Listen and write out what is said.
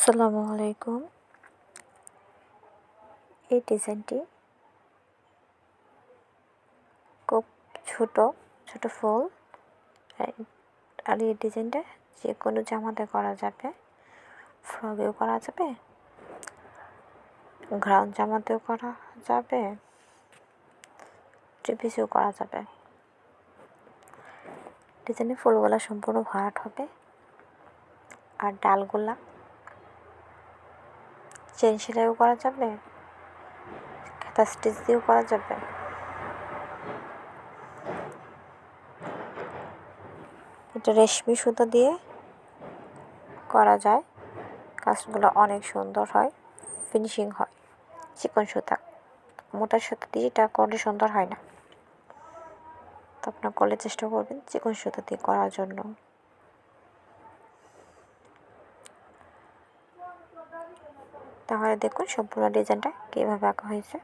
আসসালামু আলাইকুম। এই ডিজাইনটি খুব ছোট ছোট ফুল। আর- এই ডিজাইনটা যে কোনো জামাতে করা যাবে, ফ্রকেও করা যাবে, গ্রাউন্ড জামাতেও করা যাবে, ট্রিপিসেও করা যাবে। ডিজাইনের ফুলগুলা সম্পূর্ণ ভরাট হবে। আর ডালগুলা চেন সেলাইও করা যাবে, খাতা স্টিচ দিয়েও করা যাবে। এটা রেশমি সুতো দিয়ে করা যায়। কাজগুলো অনেক সুন্দর হয়, ফিনিশিং হয়, চিকন সুতা। মোটা সুতা দিয়ে এটা করলে সুন্দর হয় না। তো আপনার করলে চেষ্টা করবেন চিকন সুতা দিয়ে করার জন্য। তাহলে দেখুন সম্পূর্ণ ডিজাইনটা কীভাবে আঁকা হয়েছে।